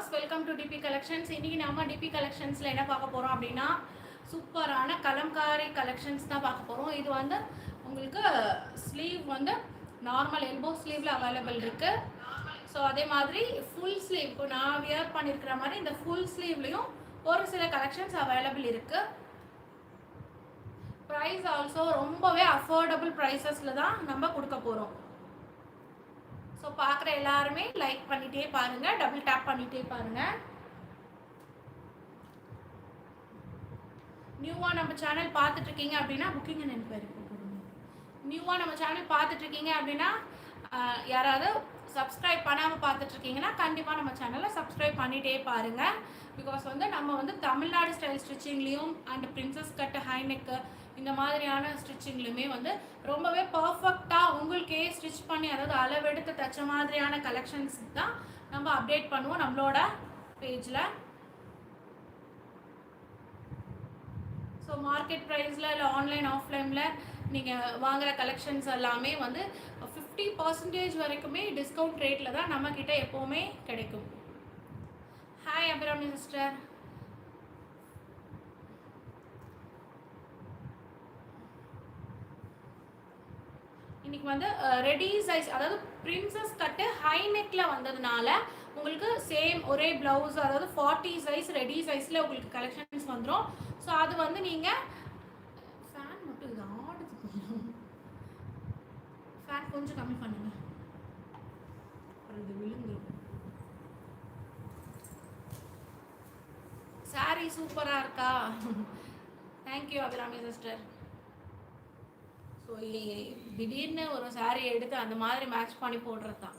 Viewers welcome to DP collections இன்னைக்கு நம்ம DP கலெக்ஷன்ஸில் என்ன பார்க்க போகிறோம் அப்படின்னா சூப்பரான கலம்காரி கலெக்ஷன்ஸ் தான் பார்க்க போகிறோம் இது வந்து உங்களுக்கு ஸ்லீவ் வந்து நார்மல் எல்போ ஸ்லீவில் அவைலபிள் இருக்குது ஸோ அதே மாதிரி ஃபுல் ஸ்லீவ் இப்போ நான் வியர் பண்ணியிருக்கிற மாதிரி இந்த ஃபுல் ஸ்லீவ்லேயும் ஒரு சில கலெக்ஷன்ஸ் அவைலபிள் இருக்குது ப்ரைஸ் ஆல்சோ ரொம்பவே அஃபோர்டபுள் ப்ரைஸஸில் தான் நம்ம கொடுக்க போகிறோம் ஸோ பார்க்குற எல்லாருமே லைக் பண்ணிட்டே பாருங்க டபுள் டேப் பண்ணிட்டே பாருங்க. நியூவாக நம்ம சேனல் பார்த்துட்ருக்கீங்க அப்படின்னா புக்கிங் அண்ட் என்கொயரி நியூவாக நம்ம சேனல் பார்த்துட்ருக்கீங்க அப்படின்னா யாராவது சப்ஸ்கிரைப் பண்ணாமல் பார்த்துட்ருக்கீங்கன்னா கண்டிப்பாக நம்ம சேனலை சப்ஸ்கிரைப் பண்ணிகிட்டே பாருங்கள் பிகாஸ் வந்து நம்ம வந்து Tamil Nadu style ஸ்டிச்சிங்லேயும் and princess cut high neck இந்த மாதிரியான ஸ்டிச்சிங்லையுமே வந்து ரொம்பவே பர்ஃபெக்டாக உங்களுக்கே ஸ்டிச் பண்ணி அதாவது அளவெடுத்து தச்ச மாதிரியான கலெக்ஷன்ஸ் தான் நம்ம அப்டேட் பண்ணுவோம் நம்மளோட பேஜில் ஸோ மார்க்கெட் ப்ரைஸில் இல்லை ஆன்லைன் ஆஃப்லைனில் நீங்கள் வாங்குகிற கலெக்ஷன்ஸ் எல்லாமே வந்து ஃபிஃப்டி பர்சன்டேஜ் வரைக்குமே டிஸ்கவுண்ட் ரேட்டில் தான் நம்மக்கிட்ட எப்போவுமே கிடைக்கும். ஹாய் அபிராமி சிஸ்டர் இன்னைக்கு வந்து ரெடி சைஸ் அதாவது பிரின்சஸ் கட்டு ஹை நெக்கில் வந்ததுனால உங்களுக்கு சேம் ஒரே ப்ளவுஸ் அதாவது ஃபார்ட்டி சைஸ் ரெடி சைஸில் உங்களுக்கு கலெக்ஷன்ஸ் வந்துடும் ஸோ அது வந்து நீங்கள் ஃபேன் மட்டும் இது ஆடுது ஃபேன் கொஞ்சம் கம்மி பண்ணுங்க. அப்புறம் இது விழுந்துரும். சாரி சூப்பராக இருக்கா? தேங்க்யூ அபிராமி சிஸ்டர் ஸோ திடீர்னு ஒரு saree எடுத்து அந்த மாதிரி மேட்ச் பண்ணி போடுறது தான்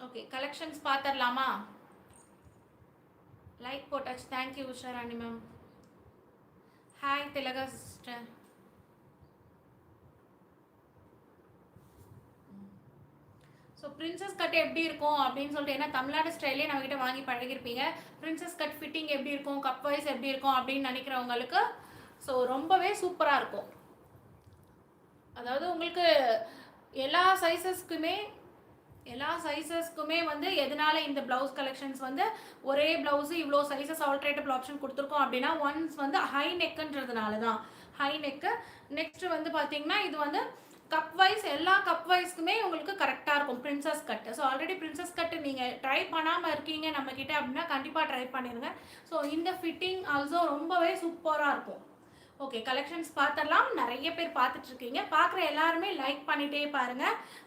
ஓகே கலெக்ஷன்ஸ் பார்த்துடலாமா லைக் போட்டாச்சு thank you Usharani ma'am hi Thilaga sister so princess cut எப்படி இருக்கும் அப்படின்னு சொல்லிட்டு ஏன்னா தமிழ்நாடு ஸ்டைலே நம்மகிட்ட வாங்கி பழகிருப்பீங்க பிரின்சஸ் கட் ஃபிட்டிங் எப்படி இருக்கும்? கப் வைஸ் எப்படி இருக்கும் அப்படின்னு நினைக்கிறவங்களுக்கு ஸோ ரொம்பவே சூப்பராக இருக்கும். அதாவது உங்களுக்கு எல்லா சைஸஸ்க்குமே எல்லா சைஸஸ்க்குமே வந்து எதனால இந்த ப்ளவுஸ் கலெக்ஷன்ஸ் வந்து ஒரே ப்ளவுஸு இவ்வளோ சைஸஸ் ஆல்ட்ரேட்டபிள் ஆப்ஷன் கொடுத்துருக்கோம் அப்படின்னா ஒன்ஸ் வந்து ஹை நெக்குன்றதுனால தான் ஹை நெக்கு நெக்ஸ்ட் வந்து பார்த்தீங்கன்னா இது வந்து கப் வைஸ் எல்லா கப் வைஸ்க்குமே உங்களுக்கு கரெக்டாக இருக்கும். Princess cut so already princess cut நீங்கள் ட்ரை பண்ணாமல் இருக்கீங்க நம்மக்கிட்ட அப்படின்னா கண்டிப்பாக ட்ரை பண்ணிடுங்க ஸோ இந்த ஃபிட்டிங் ஆல்சோ ரொம்பவே சூப்பராக இருக்கும். ஓகே கலெக்ஷன்ஸ் பார்த்துடலாம். நிறைய பேர் பார்த்துட்டு இருக்கீங்க பார்க்குற எல்லாருமே லைக் பண்ணிட்டே பாருங்க.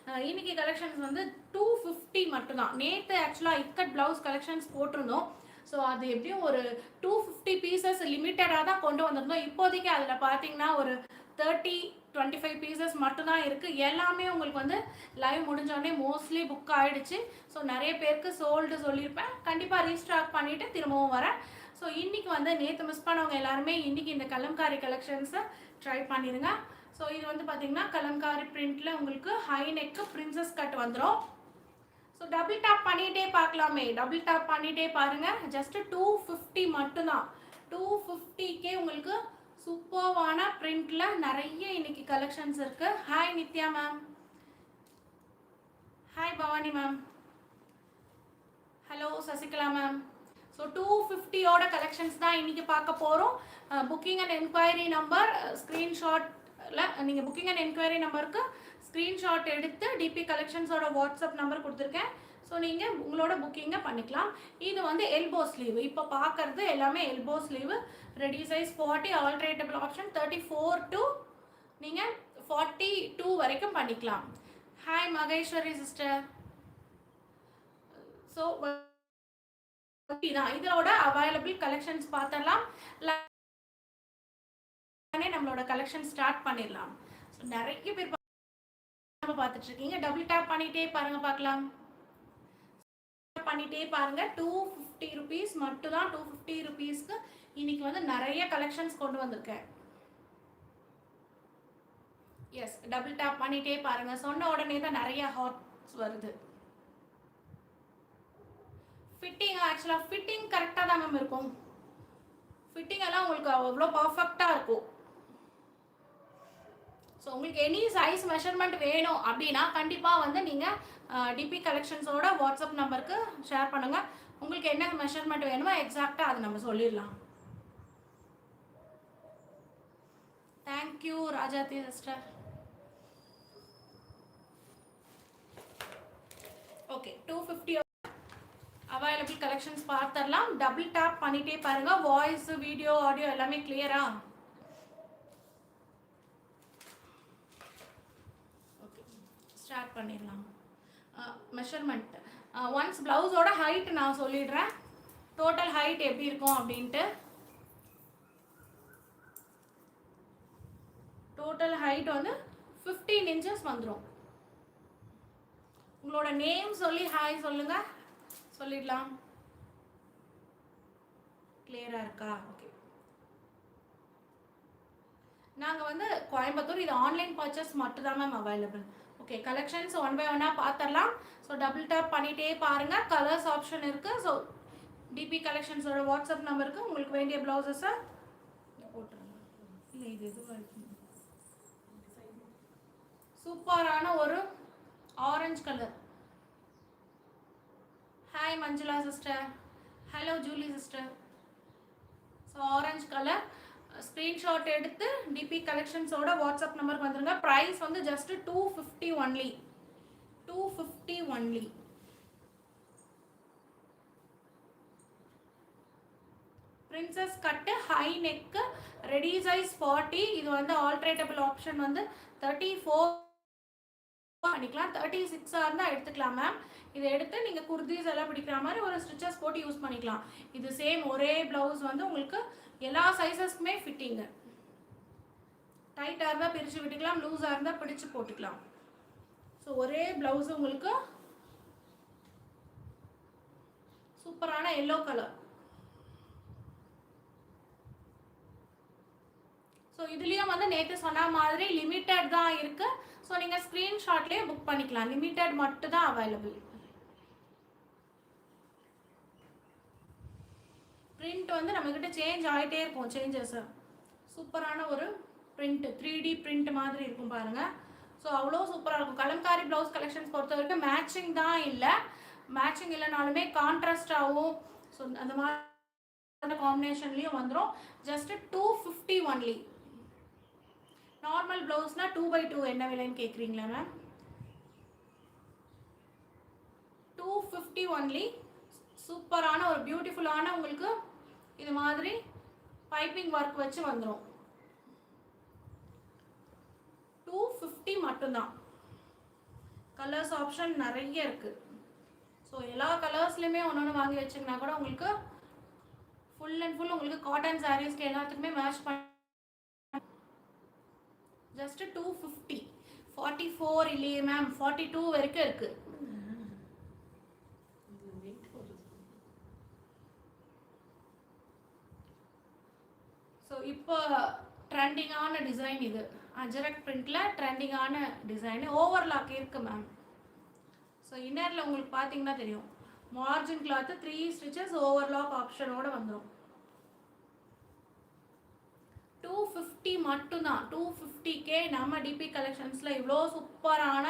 அஹ் இன்னைக்கு கலெக்ஷன்ஸ் வந்து டூ ஃபிஃப்டி மட்டும்தான். நேற்று ஆக்சுவலாக இக்கட் ப்ளவுஸ் கலெக்ஷன்ஸ் போட்டிருந்தோம். ஸோ அது எப்படியும் ஒரு டூ ஃபிஃப்டி பீசஸ் லிமிட்டடாக தான் கொண்டு வந்திருந்தோம். இப்போதைக்கு அதில் பார்த்தீங்கன்னா ஒரு தேர்ட்டி டுவெண்ட்டி ஃபைவ் பீசஸ் மட்டும்தான் இருக்குது எல்லாமே உங்களுக்கு வந்து லைவ் முடிஞ்சோடனே மோஸ்ட்லி புக் ஆகிடுச்சு ஸோ நிறைய பேருக்கு சோல்டு சொல்லியிருப்பேன். கண்டிப்பாக ரீஸ்டாக் பண்ணிவிட்டு திரும்பவும் வரேன். ஸோ இன்னைக்கு வந்து நேற்று மிஸ் பண்ணவங்க எல்லாருமே இன்னைக்கு இந்த கலம்காரி கலெக்ஷன்ஸை ட்ரை பண்ணிடுங்க ஸோ இது வந்து பார்த்தீங்கன்னா கலம்காரி பிரிண்டில் உங்களுக்கு ஹை நெக்கு பிரின்சஸ் கட் வந்துடும் ஸோ டபுள் டாப் பண்ணிகிட்டே பார்க்கலாமே. டபுள் டாப் பண்ணிகிட்டே பாருங்கள் ஜஸ்ட்டு டூ ஃபிஃப்டி மட்டும்தான். டூ ஃபிஃப்டிக்கே உங்களுக்கு சூப்பர்வான பிரிண்டில் நிறைய இன்னைக்கு கலெக்ஷன்ஸ் இருக்குது hi Nithya ma'am hi Bhavani ma'am hello Sasikala ma'am so two ஃபிஃப்டியோட collections தான் இன்னைக்கு பார்க்க போகிறோம் புக்கிங் அண்ட் என்கொயரி நம்பர் ஸ்க்ரீன்ஷாட்டில் நீங்கள் புக்கிங் அண்ட் என்கொயரி நம்பருக்கு ஸ்க்ரீன்ஷாட் எடுத்து டிபி கலெக்ஷன்ஸோட வாட்ஸ்அப் நம்பர் கொடுத்துருக்கேன். ஸோ நீங்கள் உங்களோட புக்கிங்கை பண்ணிக்கலாம். இது வந்து எல்போ ஸ்லீவ் இப்போ பார்க்கறது எல்லாமே elbow sleeve ready size forty alterable option thirty four to நீங்கள் ஃபார்ட்டி டூ வரைக்கும் பண்ணிக்கலாம். ஹாய் மகேஸ்வரி சிஸ்டர் ஸோ தான் இதோட அவைலபிள் கலெக்ஷன்ஸ் பார்த்தலாம். உடனே நம்மளோட கலெக்ஷன் ஸ்டார்ட் பண்ணிடலாம். ஸோ நிறைய பேர் பார்த்துட்டு இருக்கீங்க டபுள் டேப் பண்ணிட்டே பாருங்க பார்க்கலாம். பண்ணிட்டே பாருங்க. டூ ஃபிஃப்டி ருபீஸ் மட்டும் தான் டூ ஃபிஃப்டி ருபீஸ்க்கு இன்னைக்கு வந்து நிறைய கலெக்ஷன்ஸ் கொண்டு வந்திருக்கேன். எஸ் டபுள் டேப் பண்ணிட்டே பாருங்க. சொன்ன உடனே தான் நிறைய ஹாட்ஸ் வருது. ஃபிட்டிங் ஆக்சுவலாக ஃபிட்டிங் கரெக்டாக தான் மேம் இருக்கும். ஃபிட்டிங் எல்லாம் உங்களுக்கு அவ்வளோ பர்ஃபெக்டாக இருக்கும். ஸோ உங்களுக்கு எனி சைஸ் மெஷர்மெண்ட் வேணும் அப்படின்னா கண்டிப்பாக வந்து நீங்கள் டிபி கலெக்ஷன்ஸோட வாட்ஸ்அப் நம்பருக்கு ஷேர் பண்ணுங்கள் உங்களுக்கு என்ன மெஷர்மெண்ட் வேணுமோ எக்ஸாக்டாக அதை நம்ம சொல்லிடலாம். Thank you Rajathi sister okay two fifty available collections பார்த்துடலாம் டபுள் டேப் பண்ணிட்டே பாருங்க. வாய்ஸ் வீடியோ ஆடியோ எல்லாமே கிளியரா ஓகே ஸ்டார்ட் பண்ணிடலாம். மெஷர்மெண்ட் ஒன்ஸ் ப்ளவுஸோட ஹைட் நான் சொல்லிடுறேன். டோட்டல் ஹைட் எப்படி இருக்கும் அப்படின்ட்டு. டோட்டல் ஹைட் வந்து ஃபிஃப்டீன் இன்ச்சஸ் வந்துடும் உங்களோட நேம் சொல்லி ஹாய் சொல்லுங்கள் சொல்லிடலாம். கிளியரா இருக்கா? ஓகே நாங்கள் வந்து கோயம்புத்தூர் இது ஆன்லைன் பர்ச்சேஸ் மட்டும் தான் ma'am available okay collections one by ஒன்னாக பார்த்துடலாம் ஸோ டபுள் டேப் பண்ணிகிட்டே பாருங்கள் கலர்ஸ் ஆப்ஷன் இருக்குது ஸோ டிபி கலெக்ஷன்ஸோட வாட்ஸ்அப் நம்பருக்கு உங்களுக்கு வேண்டிய ப்ளவுசஸை போட்டுருங்க. இல்லை இது எதுவாக சூப்பரான ஒரு orange colour hi Manjula sister hello Julie sister so orange colour screenshot எடுத்து டிபி கலெக்ஷன்ஸோட வாட்ஸ்அப் நம்பருக்கு வந்துருங்க. ப்ரைஸ் வந்து just two fifty only two fifty only princess cut high neck ready size forty இது வந்து ஆல்ட்ரேட்டபிள் ஆப்ஷன் வந்து thirty four பண்ணிக்கலாம். Thirty சிக்ஸாக இருந்தால் எடுத்துக்கலாம் மேம் இதை எடுத்து நீங்கள் குர்தீஸ் எல்லாம் பிடிக்கிற மாதிரி ஒரு ஸ்டிச்சஸ் போட்டு யூஸ் பண்ணிக்கலாம். இது சேம் ஒரே ப்ளவுஸ் வந்து உங்களுக்கு எல்லா சைஸஸ்க்குமே ஃபிட்டிங்கு டைட்டாக இருந்தால் பிரித்து விட்டுக்கலாம் லூஸாக இருந்தால் பிடிச்சு போட்டுக்கலாம். ஸோ ஒரே ப்ளவுஸ் உங்களுக்கு சூப்பரான எல்லோ கலர் ஸோ இதுலேயும் வந்து நேற்று சொன்ன மாதிரி லிமிட்டட் தான் இருக்குது ஸோ நீங்கள் ஸ்க்ரீன்ஷாட்லேயே புக் பண்ணிக்கலாம். லிமிட்டட் மட்டும் தான் அவைலபிள் பிரிண்ட் வந்து நம்மக்கிட்ட சேஞ்ச் ஆகிட்டே இருக்கும் சேஞ்சஸ் சூப்பரான ஒரு பிரிண்ட் த்ரீ டி பிரிண்ட் மாதிரி இருக்கும் பாருங்கள் ஸோ அவ்வளோ சூப்பராக இருக்கும். கலம்காரி ப்ளவுஸ் கலெக்ஷன்ஸ் பொறுத்த வரைக்கும் மேட்சிங் தான் இல்லை. மேட்சிங் இல்லைனாலுமே கான்ட்ராஸ்டாகவும் ஸோ அந்த மாதிரி காம்பினேஷன்லேயும் வந்துடும் just two fifty only normal ப்ளவுஸ்னால் two by two என்ன விலைன்னு கேட்குறீங்களா மேம் டூ ஃபிஃப்டி ஒன்லி சூப்பரான ஒரு பியூட்டிஃபுல்லான உங்களுக்கு இது மாதிரி பைப்பிங் ஒர்க் வச்சு வந்துடும் டூ ஃபிஃப்டி மட்டும்தான். கலர்ஸ் ஆப்ஷன் நிறைய இருக்குது ஸோ எல்லா கலர்ஸ்லையுமே ஒன்று ஒன்று வாங்கி வச்சிங்கன்னா கூட உங்களுக்கு ஃபுல் அண்ட் ஃபுல் உங்களுக்கு காட்டன் சாரீஸ்க்கு எல்லாத்துக்குமே மேட்ச் பண்ண just two fifty forty four இல்லையே மேம் ஃபார்ட்டி டூ வரைக்கும் இருக்கு. ஸோ இப்போ ட்ரெண்டிங்கான டிசைன் இது. அஜரக் பிரிண்டில் ட்ரெண்டிங்கான டிசைன் ஓவர்லாக் இருக்கு மேம் ஸோ இன்னரில் உங்களுக்கு பார்த்தீங்கன்னா தெரியும். Margin cloth three stitches overlock ஆப்ஷனோட வந்துடும் டூ ஃபிஃப்டி மட்டும்தான். டூ ஃபிஃப்டிக்கே நம்ம டிபி கலெக்ஷன்ஸில் இவ்வளோ சூப்பரான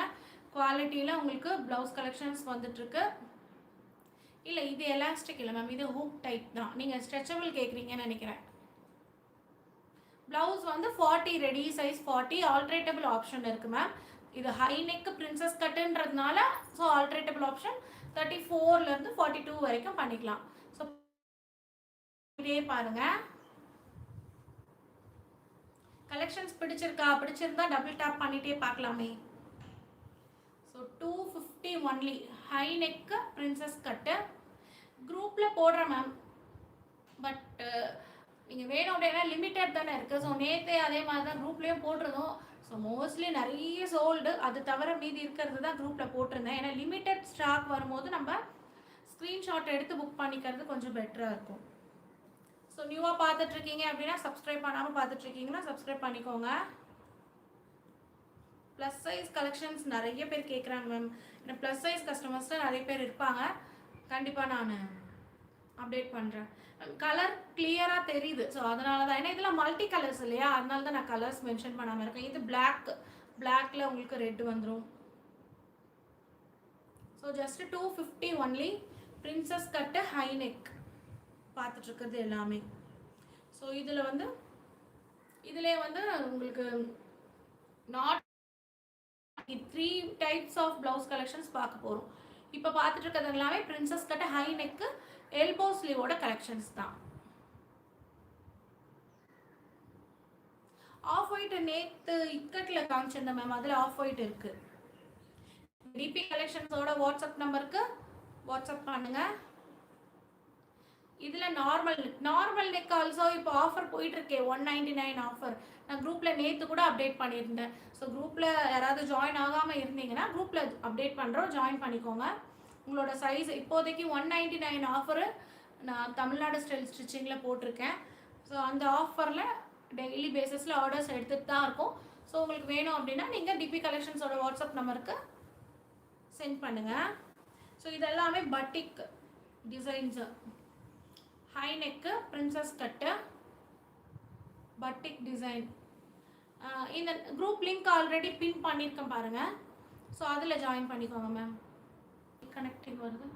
குவாலிட்டியில் உங்களுக்கு ப்ளவுஸ் கலெக்ஷன்ஸ் வந்துட்டுருக்கு. இல்லை இது எலாஸ்டிக் இல்லை மேம் இது ஹூக் டைப் தான். நீங்கள் ஸ்ட்ரெச்சபிள் கேட்குறீங்கன்னு நினைக்கிறேன். ப்ளவுஸ் வந்து forty ready size forty alterable option இருக்குது மேம் இது ஹை நெக் பிரின்சஸ் கட்டுன்றதுனால ஸோ ஆல்ட்ரேட்டபிள் ஆப்ஷன் தேர்ட்டி ஃபோர்லேருந்து ஃபார்ட்டி டூ வரைக்கும் பண்ணிக்கலாம். ஸோ இதே பாருங்கள் கலெக்ஷன்ஸ் பிடிச்சிருக்கா? பிடிச்சிருந்தா டபுள் டேப் பண்ணிகிட்டே பார்க்கலாமே. So two fifty only high neck princess cut குரூப்பில் போடுறேன் மேம் பட் நீங்கள் வேணும் அப்படின்னா லிமிட்டட் தானே இருக்குது ஸோ நேற்றே அதே மாதிரி தான் குரூப்லேயும் போட்டிருந்தோம். ஸோ மோஸ்ட்லி நிறைய சோல்டு அது தவிர மீதி இருக்கிறது தான் குரூப்பில் போட்டிருந்தேன். ஏன்னா லிமிட்டட் ஸ்டாக் வரும்போது நம்ம ஸ்க்ரீன்ஷாட் எடுத்து புக் பண்ணிக்கிறது கொஞ்சம் பெட்டராக இருக்கும். ஸோ நியூவாக பார்த்துட்ருக்கீங்க அப்படின்னா சப்ஸ்கிரைப் பண்ணாமல் பார்த்துட்ருக்கீங்கன்னா சப்ஸ்கிரைப் பண்ணிக்கோங்க. ப்ளஸ் சைஸ் கலெக்ஷன்ஸ் நிறைய பேர் கேட்குறாங்க மேம் ஏன்னா ப்ளஸ் சைஸ் கஸ்டமர்ஸில் நிறைய பேர் இருப்பாங்க. கண்டிப்பாக நான் அப்டேட் பண்ணுறேன் கலர் கிளியராக தெரியுது. ஸோ அதனால தான் ஏன்னா இதெல்லாம் மல்டி கலர்ஸ் இல்லையா? அதனால தான் நான் கலர்ஸ் மென்ஷன் பண்ணாமல் இருக்கேன். இது பிளாக் பிளாக்ல உங்களுக்கு ரெட் வந்துடும் so just two fifty only princess cut high neck பார்த்துட்ருக்கிறது எல்லாமே. ஸோ இதில் வந்து இதிலே வந்து உங்களுக்கு not three types of blouse collections பார்க்க போகிறோம் இப்போ பார்த்துட்டு இருக்கிறது எல்லாமே பிரின்சஸ் கட்ட ஹை நெக்கு எல்போ ஸ்லீவோட கலெக்ஷன்ஸ் தான். ஆஃப் ஒயிட் நேத்து இக்கட்டில் காமிச்சிருந்தேன் மேம் அதில் ஆஃப் ஒயிட் இருக்குது டிபி கலெக்ஷன்ஸோட வாட்ஸ்அப் நம்பருக்கு வாட்ஸ்அப் பண்ணுங்கள் இதில் நார்மல் நார்மல் நெக் ஆல்சோ இப்போ ஆஃபர் போயிட்டுருக்கேன் ஒன் நைன்டி நைன் ஆஃபர் நான் குரூப்பில் நேற்று கூட அப்டேட் பண்ணியிருந்தேன். ஸோ குரூப்பில் யாராவது ஜாயின் ஆகாமல் இருந்தீங்கன்னா குரூப்பில் அப்டேட் பண்ணுறோம் ஜாயின் பண்ணிக்கோங்க. உங்களோட சைஸ் இப்போதைக்கு ஒன் நைன்டி நைன் ஆஃபரு நான் தமிழ்நாடு ஸ்டைல் ஸ்டிச்சிங்கில் போட்டிருக்கேன். ஸோ அந்த ஆஃபரில் டெய்லி பேசிஸில் ஆர்டர்ஸ் எடுத்துகிட்டு தான் இருக்கும். ஸோ உங்களுக்கு வேணும் அப்படின்னா நீங்கள் டிபி கலெக்ஷன்ஸோட வாட்ஸ்அப் நம்பருக்கு சென்ட் பண்ணுங்கள் ஸோ இதெல்லாமே batik designs high neck princess cut batik design இந்த குரூப் லிங்க் ஆல்ரெடி பின் பண்ணியிருக்கேன் பாருங்கள் ஸோ அதில் ஜாயின் பண்ணிக்கோங்க மேம் கனெக்டிங் வருது.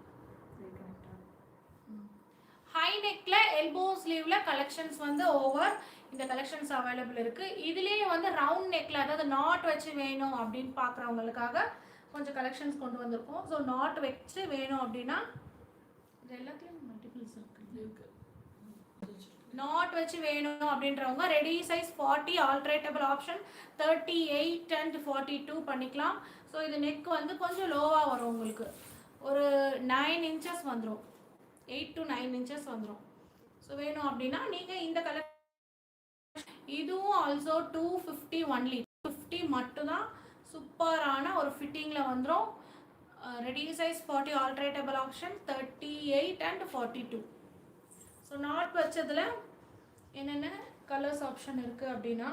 ஹை நெக்கில் எல்போ ஸ்லீவில் கலெக்ஷன்ஸ் வந்து ஓவர் இந்த கலெக்ஷன்ஸ் அவைலபிள் இருக்குது இதுலேயே வந்து ரவுண்ட் நெக்கில் அதாவது நாட் வச்சு வேணும் அப்படின்னு பார்க்குறவங்களுக்காக கொஞ்சம் கலெக்ஷன்ஸ் கொண்டு வந்திருக்கோம். ஸோ நாட் வச்சு வேணும் அப்படின்னா இது எல்லாத்துலேயும் மல்டிபிள்ஸ் இருக்குது நாட் வச்சு வேணும் அப்படின்றவங்க ready size forty alterable option thirty eight and forty two பண்ணிக்கலாம். ஸோ இது நெக் வந்து கொஞ்சம் லோவாக வரும் உங்களுக்கு. ஒரு நைன் இன்ச்சஸ் வந்துடும் எயிட் டு நைன் இன்ச்சஸ் வந்துடும் ஸோ வேணும் அப்படின்னா நீங்கள் இந்த கலர் இதுவும் also two fifty only fifty மட்டும்தான் சூப்பரான ஒரு ஃபிட்டிங்கில் வந்துடும் ready size forty alterable option thirty eight and forty two so knot வச்சதில் என்னென்ன கலர்ஸ் ஆப்ஷன் இருக்குது அப்படின்னா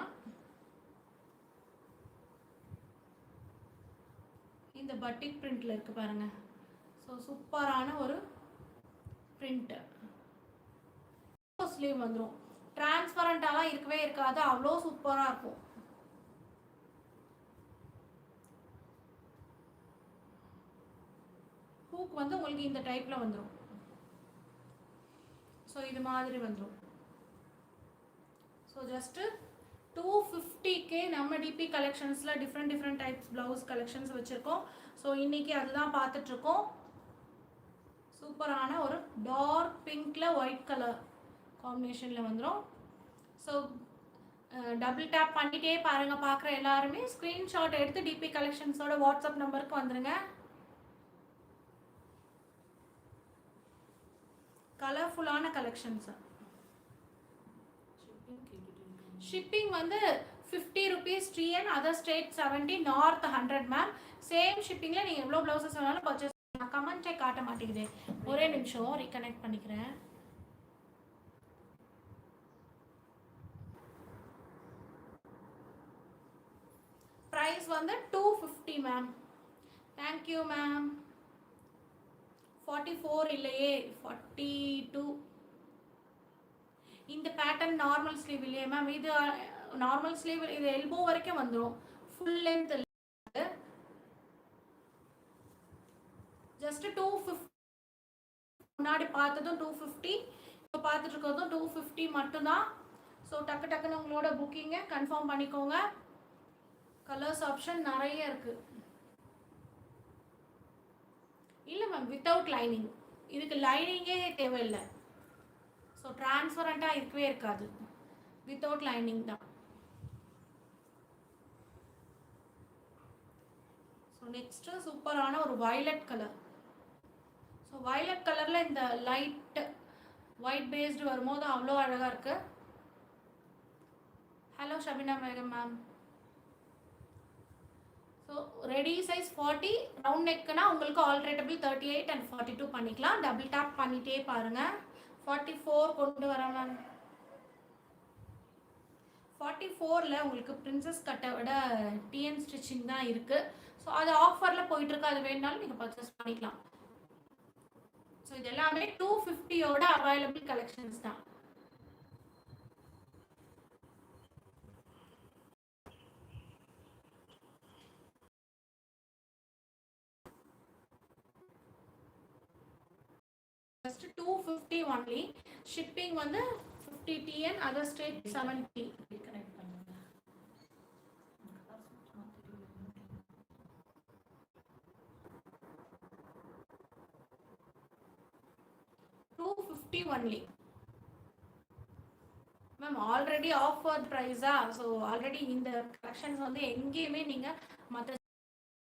இந்த பட்டிக் பிரிண்டில் இருக்குது பாருங்கள் ஸோ சூப்பரான ஒரு பிரிண்ட்டு ஸ்லீவ் வந்துடும் டிரான்ஸ்பரண்ட்டாலாம் இருக்கவே இருக்காது. அவ்வளோ சூப்பராக இருக்கும். ஹூக் வந்து உங்களுக்கு இந்த டைப்பில் வந்துடும் ஸோ இது மாதிரி வந்துடும் ஸோ ஜஸ்ட்டு டூ ஃபிஃப்டிக்கே நம்ம DP கலெக்ஷன்ஸில் different different types blouse collections வச்சுருக்கோம். ஸோ இன்றைக்கி அதுதான் பார்த்துட்ருக்கோம். சூப்பரான ஒரு டார்க் பிங்க்கில் ஒயிட் கலர் காம்பினேஷனில் வந்துடும் ஸோ டபுள் டேப் பண்ணிகிட்டே பாருங்கள் பார்க்குற எல்லாருமே ஸ்க்ரீன்ஷாட் எடுத்து டிபி கலெக்ஷன்ஸோட வாட்ஸ்அப் நம்பருக்கு வந்துடுங்க கலர்ஃபுல்லான கலெக்ஷன்ஸ் ஷிப்பிங் வந்து fifty rupees and other state seventy north hundred ma'am same ஷிப்பிங்கில் நீங்கள் எவ்வளோ ப்ளவுசஸ் வேணாலும் பர்ச்சேஸ் கமெண்ட்டே காட்ட மாட்டேங்குது. ஒரே நிமிஷம் ரீகனெக்ட் பண்ணிக்கிறேன். ப்ரைஸ் வந்து two fifty ma'am thank you ma'am forty four இல்லையே ஃபார்ட்டி டூ இந்த பேட்டர்ன் நார்மல் ஸ்லீவ் இல்லையே மேம் இது நார்மல் ஸ்லீவ் இது எல்போ வரைக்கும் வந்துடும் full length just two fifty முன்னாடி பார்த்ததும் டூ ஃபிஃப்டி இப்போ பார்த்துட்டு இருக்கிறதும் டூ ஃபிஃப்டி மட்டும்தான். ஸோ டக்கு டக்குன்னு உங்களோட புக்கிங்கை கன்ஃபார்ம் பண்ணிக்கோங்க. கலர்ஸ் ஆப்ஷன் நிறைய இருக்குது இல்லை மேம் வித்தவுட் லைனிங் இதுக்கு லைனிங்கே தேவையில்லை. ஸோ டிரான்ஸ்பரண்ட்டாக இருக்கவே இருக்காது. வித்தவுட் லைனிங் தான். ஸோ நெக்ஸ்ட்டு சூப்பரான ஒரு வயலட் கலர் ஸோ வயலட் கலரில் இந்த லைட் ஒயிட் பேஸ்டு வரும்போது அவ்வளோ அழகாக இருக்குது ஹலோ ஷபினா மேகம் ma'am so ready size forty round நெக்குனா உங்களுக்கு alterable thirty eight and forty two பண்ணிக்கலாம். டபுள் டேப் பண்ணிகிட்டே பாருங்கள் ஃபார்ட்டி ஃபோர் கொண்டு வரேன் மேம் ஃபார்ட்டி ஃபோரில் உங்களுக்கு பிரின்சஸ் கட்டை விட டிஎன் ஸ்டிச்சிங் தான் இருக்குது ஸோ அது ஆஃபரில் போயிட்டுருக்கு. அது வேணுனாலும் நீங்கள் பர்ச்சேஸ் பண்ணிக்கலாம். ஸோ இது எல்லாமே டூ ஃபிஃப்டியோட அவைலபிள் கலெக்ஷன்ஸ் தான். Just two fifty only shipping வந்து fifty TN other state seventy connect two fifty only ma'am already offer ப்ரைஸா so already இந்த கலெக்ஷன்ஸ் வந்து எங்கேயுமே நீங்கள் மற்ற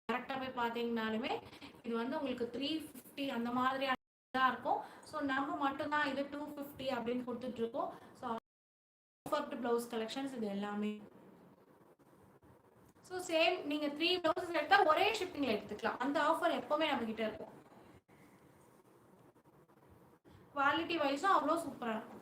கரெக்டாக போய் பார்த்தீங்கனாலுமே இது வந்து உங்களுக்கு த்ரீ ஃபிஃப்டி அந்த மாதிரியான தான் இருக்கும். ஸோ நம்ம மட்டும்தான் இது டூ ஃபிஃப்டி அப்படின்னு கொடுத்துட்ருக்கோம். ஸோ ஆஃபர்டு ப்ளவுஸ் கலெக்ஷன்ஸ் இது எல்லாமே. ஸோ சேம் நீங்கள் த்ரீ ப்ளவுசஸ் எடுத்தால் ஒரே ஷிப்பிங்கில் எடுத்துக்கலாம். அந்த ஆஃபர் எப்போவுமே நம்மக்கிட்ட இருக்கும். குவாலிட்டி வைஸும் அவ்வளோ சூப்பராக இருக்கும்.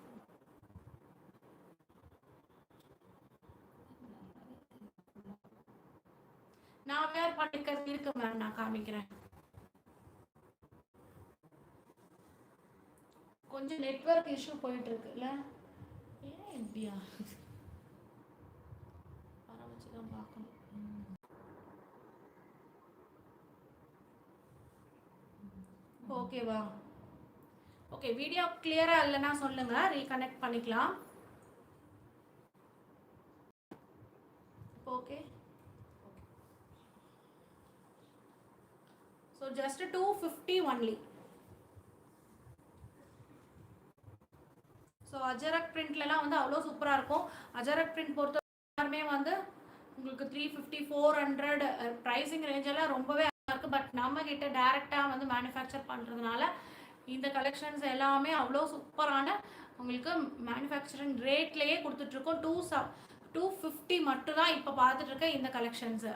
நான் வேர் பண்ணிக்கிறது இருக்கு மேம் நான் காமிக்கிறேன். கொஞ்சம் நெட்வொர்க் இஷ்யூ போயிட்டு இருக்குல்ல ஏன் இப்படியா வர வச்சு தான் பார்க்கணும் ஓகேவா ஓகே வீடியோ கிளியரா இல்லைன்னா சொல்லுங்க. ரீகனெக்ட் பண்ணிக்கலாம். Okay so just two fifty only so Ajrakh பிரிண்ட்லலாம் வந்து அவ்வளோ சூப்பராக இருக்கும். அஜரக் பிரிண்ட் பொறுத்த எல்லாருமே வந்து உங்களுக்கு three fifty four hundred pricing ரேஞ்செல்லாம் ரொம்பவே இருக்குது பட் நம்ம கிட்ட டேரெக்டாக வந்து மேனுஃபேக்சர் பண்ணுறதுனால இந்த கலெக்ஷன்ஸ் எல்லாமே அவ்வளோ சூப்பரான உங்களுக்கு மேனுஃபேக்சரிங் ரேட்லேயே கொடுத்துட்ருக்கோம். டூ ச டூ ஃபிஃப்டி மட்டும் தான் இப்போ பார்த்துட்டு இந்த கலெக்ஷன்ஸு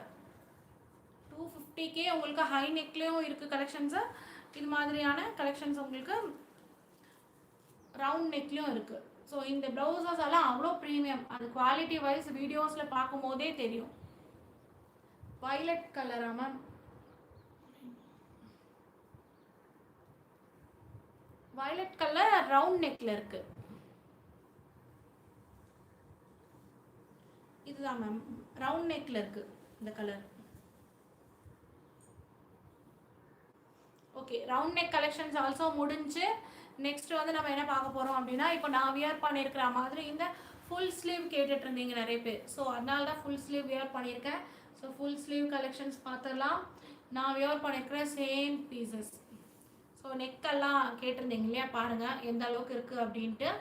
டூ ஃபிஃப்டிக்கே உங்களுக்கு ஹை நெக்லேயும் இருக்குது கலெக்ஷன்ஸு இது மாதிரியான கலெக்ஷன்ஸ் உங்களுக்கு ரவுண்ட் நெக்லேயும் இருக்குது ஸோ இந்த ப்ளவுசஸ் எல்லாம் அவ்வளோ ப்ரீமியம் அது குவாலிட்டி வைஸ் வீடியோஸில் பார்க்கும்போதே தெரியும். வைலட் கலரா மேம் வயலட் கலர் ரவுண்ட் நெக்கில் இருக்கு. இதுதான் மேம் ரவுண்ட் நெக்கில் இருக்கு இந்த colour okay round neck collections also முடிஞ்சு நெக்ஸ்ட் வந்து நம்ம என்ன பார்க்க போகிறோம் அப்படின்னா இப்போ நான் வியர் பண்ணியிருக்கிற மாதிரி இந்த ஃபுல் ஸ்லீவ் கேட்டுட்டு இருந்தீங்க நிறைய பேர். ஸோ அதனால தான் ஃபுல் ஸ்லீவ் வியர் பண்ணியிருக்கேன். ஸோ ஃபுல் ஸ்லீவ் கலெக்ஷன்ஸ் பார்த்துடலாம். நான் வியர் பண்ணியிருக்கிற சேம் பீசஸ் ஸோ நெக்கெல்லாம் கேட்டிருந்தீங்க இல்லையா? பாருங்கள் எந்த அளவுக்கு இருக்குது அப்படின்ட்டு.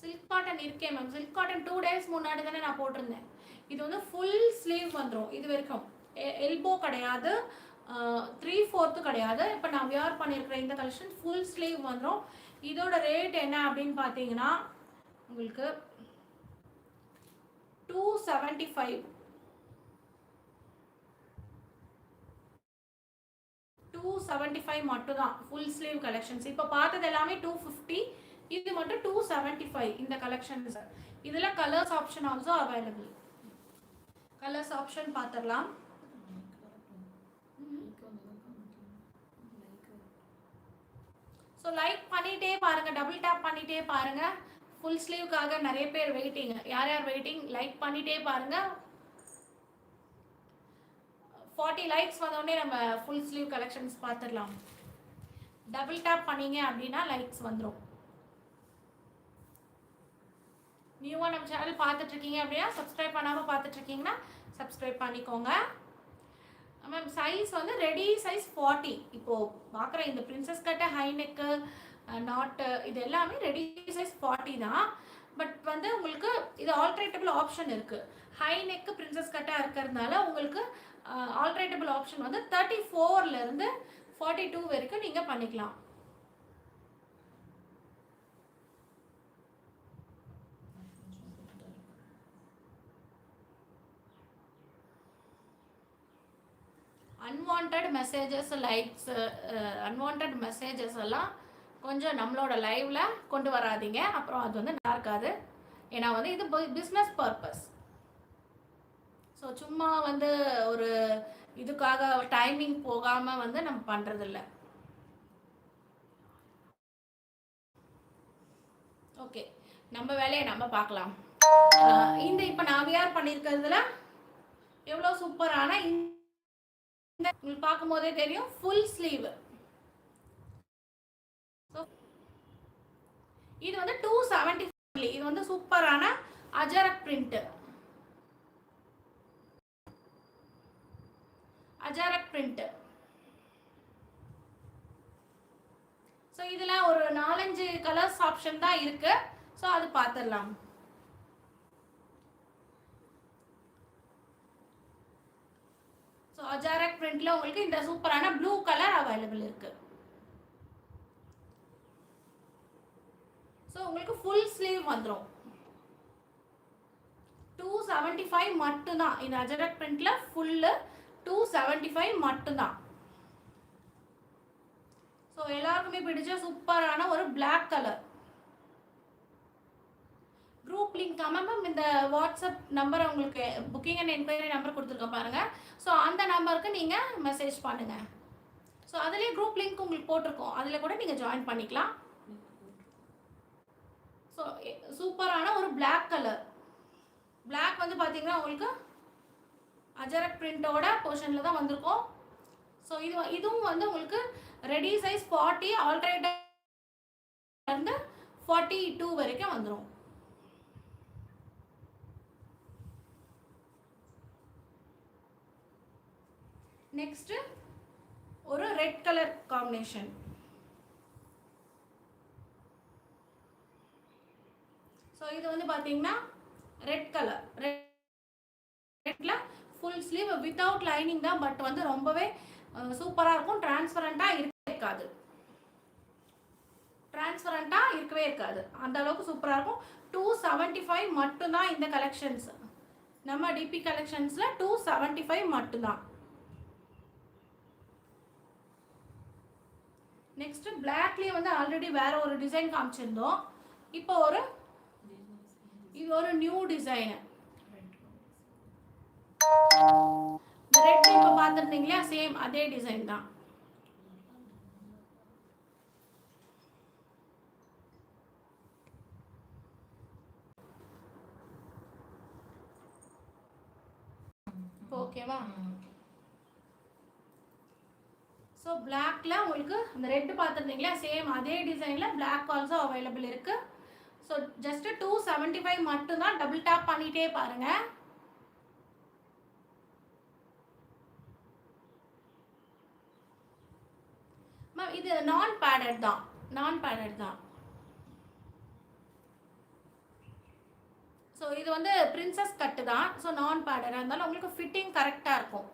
சில்க் காட்டன் இருக்கேன் ma'am silk cotton two days முன்னாடி தானே நான் போட்டிருந்தேன். இது வந்து ஃபுல் ஸ்லீவ் வந்துடும் இது வரைக்கும். எல்போ கிடையாது. த்ரீ ஃபோர்த்து கிடையாது. இப்போ நான் வியர் பண்ணியிருக்கிற இந்த கலெக்ஷன் ஃபுல் ஸ்லீவ் வந்துடும் இதோட ரேட் என்ன அப்படின்னு பார்த்தீங்கன்னா உங்களுக்கு two seventy five two seventy five மட்டும் தான் ஃபுல் ஸ்லீவ் கலெக்ஷன்ஸ் இப்போ பார்த்தது எல்லாமே டூ ஃபிஃப்டி இது மட்டும் டூ செவன்ட்டி ஃபைவ் இந்த கலெக்ஷன்ஸ் இதில் colours option also available colours option பார்த்துடலாம் ஸோ லைக் பண்ணிகிட்டே பாருங்கள் டபுள் டேப் பண்ணிகிட்டே பாருங்கள் ஃபுல் ஸ்லீவ்க்காக நிறைய பேர் வெயிட்டிங் யார் யார் வெயிட்டிங் லைக் பண்ணிகிட்டே பாருங்கள் ஃபார்ட்டி லைக்ஸ் வந்தோடனே நம்ம ஃபுல் ஸ்லீவ் கலெக்ஷன்ஸ் பார்த்துடலாம் டபுள் டேப் பண்ணீங்க அப்படின்னா லைக்ஸ் வந்துடும் நியூவாக நம்ம சேனல் பார்த்துட்ருக்கீங்க அப்படின்னா சப்ஸ்கிரைப் பண்ணாமல் பார்த்துட்ருக்கீங்கன்னா சப்ஸ்கிரைப் பண்ணிக்கோங்க. மேம் சைஸ் வந்து ரெடி சைஸ் ஃபார்ட்டி இப்போது பார்க்குற இந்த பிரின்சஸ் கட்ட ஹை நெக்கு நாட்டு இது எல்லாமே ரெடி சைஸ் ஃபார்ட்டி தான். பட் வந்து உங்களுக்கு இது ஆல்ட்ரேட்டபிள் ஆப்ஷன் இருக்குது ஹை நெக்கு பிரின்சஸ் கட்டாக இருக்கிறதுனால உங்களுக்கு ஆல்ட்ரேட்டபிள் ஆப்ஷன் வந்து தேர்ட்டி ஃபோர்லேருந்து ஃபார்ட்டி டூ வரைக்கும் நீங்கள் பண்ணிக்கலாம். Unwanted messages likes unwanted messages எல்லாம் கொஞ்சம் நம்மளோட லைவ்ல கொண்டு வராதீங்க. அப்புறம் அது வந்து நல்லா இருக்காது. ஏன்னா வந்து இது பிஸ்னஸ் பர்பஸ் ஸோ சும்மா வந்து ஒரு இதுக்காக டைமிங் போகாமல் வந்து நம்ம பண்ணுறதில்ல ஓகே நம்ம வேலையை நம்ம பார்க்கலாம். இந்த இப்போ நான் வியார் பண்ணியிருக்கிறதுல எவ்வளோ சூப்பரான இந்த பார்க்கும் போதே தெரியும் ஃபுல் ஸ்லீவ் இது வந்து டூ செவன்டி இது வந்து சூப்பரான Ajrakh print Ajrakh print so இதில் ஒரு நாலஞ்சு கலர்ஸ் ஆப்ஷன் தான் இருக்கு. ஸோ அது பார்த்துடலாம். ஸோ அஜாரக் பிரிண்டில் உங்களுக்கு இந்த சூப்பரான ப்ளூ கலர் அவைலபிள் இருக்குது ஸோ உங்களுக்கு ஃபுல் ஸ்லீவ் வந்துடும் டூ செவன்டி ஃபைவ் மட்டும்தான். இந்த அஜரக் பிரிண்டில் ஃபுல்லு டூ செவன்ட்டி ஃபைவ் மட்டும்தான். ஸோ எல்லாருக்குமே பிடிச்ச சூப்பரான ஒரு black colour group link ma'am இந்த வாட்ஸ்அப் நம்பர் உங்களுக்கு புக்கிங் அண்ட் என்கொயரி நம்பர் கொடுத்துருக்க பாருங்க. ஸோ அந்த நம்பருக்கு நீங்கள் மெசேஜ் பண்ணுங்க. ஸோ அதுலேயே குரூப் லிங்க் உங்களுக்கு போட்டிருக்கோம். அதில் கூட நீங்கள் ஜாயின் பண்ணிக்கலாம். ஸோ சூப்பரான ஒரு பிளாக் கலர் பிளாக் வந்து பார்த்தீங்கன்னா உங்களுக்கு அஜரக் பிரிண்டோட போர்ஷனில் தான் வந்திருக்கும். ஸோ இது இதுவும் வந்து உங்களுக்கு ரெடி சைஸ் ஃபார்ட்டி ஆல்ரெடி வந்து ஃபார்ட்டி டூ வரைக்கும் வந்துடும் நெக்ஸ்ட்டு ஒரு ரெட் கலர் காம்பினேஷன் ஸோ இது வந்து பார்த்தீங்கன்னா ரெட் கலர் ரெட்ல ஃபுல் ஸ்லீவ் வித்தவுட் லைனிங் தான் பட் வந்து ரொம்பவே சூப்பராக இருக்கும். டிரான்ஸ்பரண்ட்டாக இருக்காது. டிரான்ஸ்பரண்ட்டாக இருக்கவே இருக்காது. அந்த அளவுக்கு சூப்பராக இருக்கும். டூ செவன்ட்டி ஃபைவ் மட்டும்தான் இந்த கலெக்ஷன்ஸ் நம்ம டிபி கலெக்ஷன்ஸில் டூ செவன்ட்டி ஃபைவ் மட்டும்தான். நெக்ஸ்ட் பிளாக்லேயே வந்து ஆல்ரெடி வேற ஒரு டிசைன் காமிச்சிருந்தோம். இப்போ ஒரு இது ஒரு நியூ டிசைன் ரெட் இப்போ பார்த்துருந்தீங்களா? சேம் அதே டிசைன் தான். ஓகேவா ஸோ பிளாக்ல உங்களுக்கு இந்த ரெட் பார்த்துருந்தீங்களா? சேம் அதே டிசைனில் பிளாக் ஆல்சோ அவைலபிள் இருக்கு. So just two seventy five மட்டும்தான் டபுள் டேப் பண்ணிட்டே பாருங்க. மேம் இது நான் பேடட் தான். நான் பேடட் தான். ஸோ இது வந்து பிரின்சஸ் கட்டு தான். ஸோ நான் பேடடாக இருந்தாலும் உங்களுக்கு ஃபிட்டிங் கரெக்டாக இருக்கும்.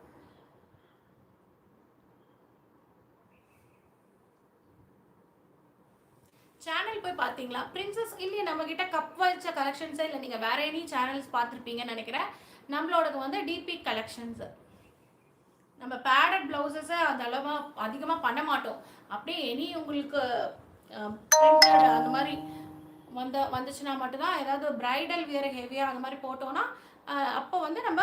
சேனல் போய் பார்த்தீங்களா? பிரின்சஸ் இல்லையே நம்மக்கிட்ட கப் வச்ச கலெக்ஷன்ஸே இல்லை நீங்கள் வேற எனி சேனல்ஸ் பார்த்துருப்பீங்கன்னு நினைக்கிறேன். நம்மளோடது வந்து டிபி கலெக்ஷன்ஸு நம்ம பேடட் ப்ளவுசஸை அந்த அளவாக அதிகமாக பண்ண மாட்டோம். அப்படியே எனி உங்களுக்கு பிரிண்டட் அந்த மாதிரி வந்த வந்துச்சுன்னா மட்டும்தான் ஏதாவது பிரைடல் வியர் ஹெவியாக அந்த மாதிரி போட்டோன்னா அப்போ வந்து நம்ம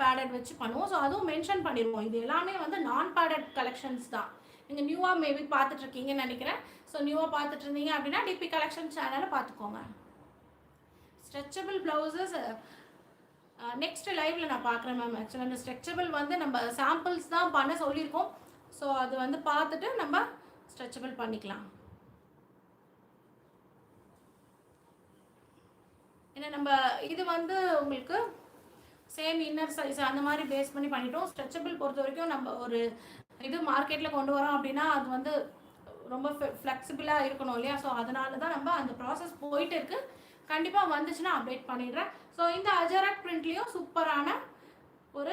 பேடட் வச்சு பண்ணுவோம். ஸோ அதுவும் மென்ஷன் பண்ணிடுவோம். இது எல்லாமே வந்து நான் பேடட் கலெக்ஷன்ஸ் தான் நீங்கள் நியூவாக மேபி பார்த்துட்ருக்கீங்கன்னு நினைக்கிறேன். ஸோ நியூவாக பார்த்துட்டு இருந்தீங்க அப்படின்னா டிபி கலெக்ஷன் சேனலை பார்த்துக்கோங்க. ஸ்ட்ரெச்சபிள் ப்ளவுசஸ் நெக்ஸ்ட் லைவ்ல நான் பார்க்குறேன் மேம் ஆக்சுவலாக அந்த ஸ்ட்ரெச்சபிள் வந்து நம்ம சாம்பிள்ஸ் தான் பண்ண சொல்லியிருக்கோம். ஸோ அது வந்து பார்த்துட்டு நம்ம ஸ்ட்ரெச்சபிள் பண்ணிக்கலாம். ஏன்னா நம்ம இது வந்து உங்களுக்கு சேம் இன்னர் சைஸ் அந்த மாதிரி பேஸ் பண்ணி பண்ணிட்டோம். ஸ்ட்ரெச்சபிள் பொறுத்த வரைக்கும் நம்ம ஒரு இது மார்க்கெட்டில் கொண்டு வரோம் அப்படின்னா அது வந்து ரொம்ப ஃப்ளெக்சிபிளாக இருக்கணும் இல்லையா? ஸோ அதனால தான் நம்ம அந்த ப்ராசஸ் போயிட்டு இருக்கு கண்டிப்பாக வந்துச்சுன்னா அப்டேட் பண்ணிடுறேன். ஸோ இந்த அஜராக் பிரிண்ட்லேயும் சூப்பரான ஒரு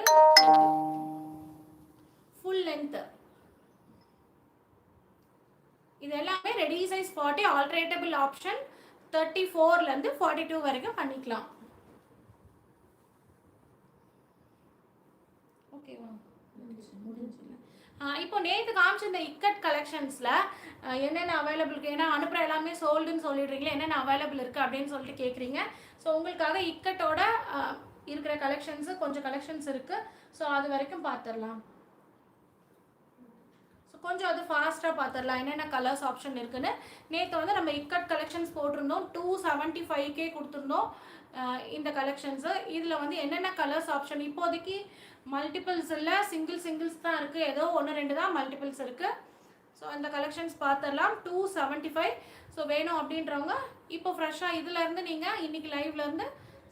ஃபுல் லென்த்து இது எல்லாமே ready size forty alterable option thirty ஃபோர்லேருந்து forty two வரைக்கும் பண்ணிக்கலாம் ஓகேவா முடிஞ்சுல இப்போ நேற்று காமிச்ச இந்த இக்கட் கலெக்ஷன்ஸில் என்னென்ன அவைலபிள் ஏன்னா அனுப்புகிற எல்லாமே சோல்டுன்னு சொல்லிடுறீங்களா என்னென்ன அவைலபிள் இருக்குது அப்படின்னு சொல்லிட்டு கேட்குறீங்க ஸோ உங்களுக்காக இக்கட்டோட இருக்கிற கலெக்ஷன்ஸு கொஞ்சம் கலெக்ஷன்ஸ் இருக்குது ஸோ அது வரைக்கும் பார்த்துடலாம் ஸோ கொஞ்சம் அது ஃபாஸ்ட்டாக பார்த்துடலாம் என்னென்ன கலர்ஸ் ஆப்ஷன் இருக்குன்னு. நேற்று வந்து நம்ம இக்கட் கலெக்ஷன்ஸ் போட்டிருந்தோம். டூ செவன்ட்டி ஃபைவ் கே கொடுத்துருந்தோம் இந்த கலெக்ஷன்ஸு இதில் வந்து என்னென்ன கலர்ஸ் ஆப்ஷன் இப்போதைக்கு மல்டிபிள்ஸ் இல்லை சிங்கிள் சிங்கிள்ஸ் தான் இருக்குது ஏதோ ஒன்று ரெண்டு தான் மல்டிபிள்ஸ் இருக்குது ஸோ அந்த கலெக்ஷன்ஸ் பார்த்துடலாம் டூ செவன்ட்டி ஃபைவ் ஸோ வேணும் அப்படின்றவங்க இப்போ ஃப்ரெஷ்ஷாக இதுலேருந்து நீங்கள் இன்றைக்கி லைவ்லேருந்து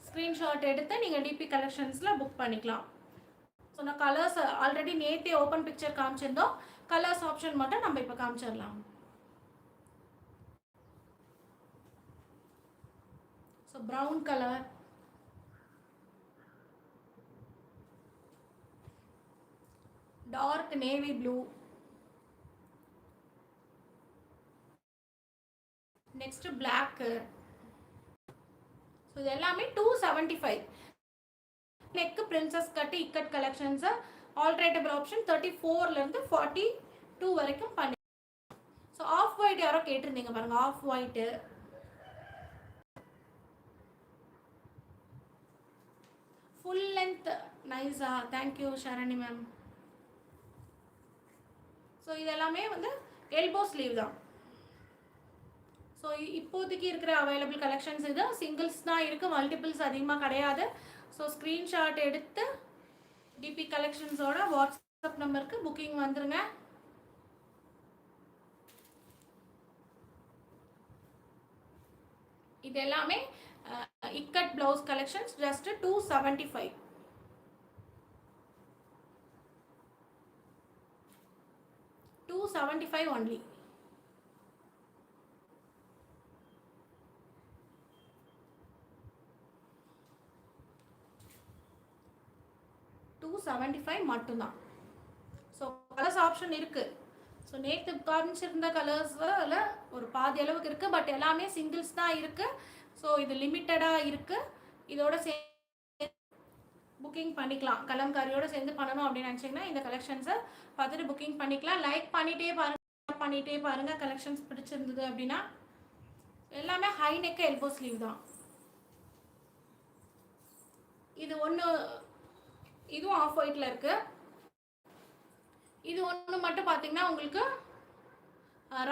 ஸ்க்ரீன்ஷாட் எடுத்து நீங்கள் டிபி கலெக்ஷன்ஸில் புக் பண்ணிக்கலாம். ஸோ நான் கலர்ஸ் ஆல்ரெடி நேற்றே ஓப்பன் பிக்சர் காமிச்சிருந்தோம். கலர்ஸ் ஆப்ஷன் மட்டும் நம்ம இப்போ காமிச்சிடலாம் so brown colour dark navy blue. Next black so இது எல்லாமே two seventy five neck princess cut ikat கலெக்ஷன்ஸை alterable option thirty ஃபோர்லேருந்து ஃபார்ட்டி டூ வரைக்கும் பண்ணி ஸோ ஆஃப் ஒயிட் யாரோ கேட்டிருந்தீங்க பாருங்கள் ஆஃப் ஒயிட்டு ஃபுல் லென்த் நைஸா thank you Sharani ma'am so இது எல்லாமே வந்து எல்போ ஸ்லீவ் தான். ஸோ இப்போதைக்கு இருக்கிற அவைலபிள் கலெக்ஷன்ஸ் இது. சிங்கிள்ஸ் தான் இருக்குது மல்டிபிள்ஸ் அதிகமாக கிடையாது. ஸோ ஸ்க்ரீன்ஷாட் எடுத்து டிபி கலெக்ஷன்ஸோட வாட்ஸ்அப் நம்பருக்கு புக்கிங் வந்துருங்க. இது எல்லாமே ikat blouse collections just two seventy five two seventy five only two seventy five மட்டும்தான். ஸோ கலர்ஸ் ஆப்ஷன் இருக்குது ஸோ நேற்று காமிச்சிருந்த கலர்ஸில் ஒரு பாதி அளவுக்கு இருக்குது பட் எல்லாமே சிங்கிள்ஸ் தான் இருக்குது ஸோ இது லிமிட்டடாக இருக்குது இதோட சே புக்கிங் பண்ணிக்கலாம். கலம்காரியோட சேர்ந்து பண்ணணும் அப்படின்னு நினச்சிங்கன்னா இந்த கலெக்ஷன்ஸை பார்த்துட்டு புக்கிங் பண்ணிக்கலாம். லைக் பண்ணிகிட்டே பாருங்கள் பண்ணிகிட்டே பாருங்கள் கலெக்ஷன்ஸ் பிடிச்சிருந்தது அப்படின்னா எல்லாமே ஹை நெக்கு எல்போ ஸ்லீவ் தான். இது ஒன்று இதுவும் ஆஃப் ஒயிட்டில் இருக்குது இது ஒன்று மட்டும் பார்த்தீங்கன்னா உங்களுக்கு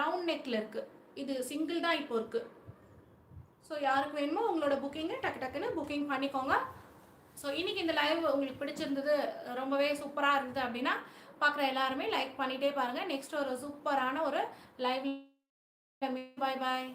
ரவுண்ட் நெக்கில் இருக்குது இது சிங்கிள் தான் இப்போ இருக்குது ஸோ யாருக்கு வேணுமோ உங்களோட புக்கிங்கை டக்கு டக்குன்னு புக்கிங் பண்ணிக்கோங்க. ஸோ இன்றைக்கி இந்த லைவ் உங்களுக்கு பிடிச்சிருந்தது ரொம்பவே சூப்பராக இருந்தது அப்படின்னா பார்க்குற எல்லாருமே லைக் பண்ணிகிட்டே பாருங்கள் நெக்ஸ்ட் ஒரு சூப்பரான ஒரு லைவ் பாய் பாய்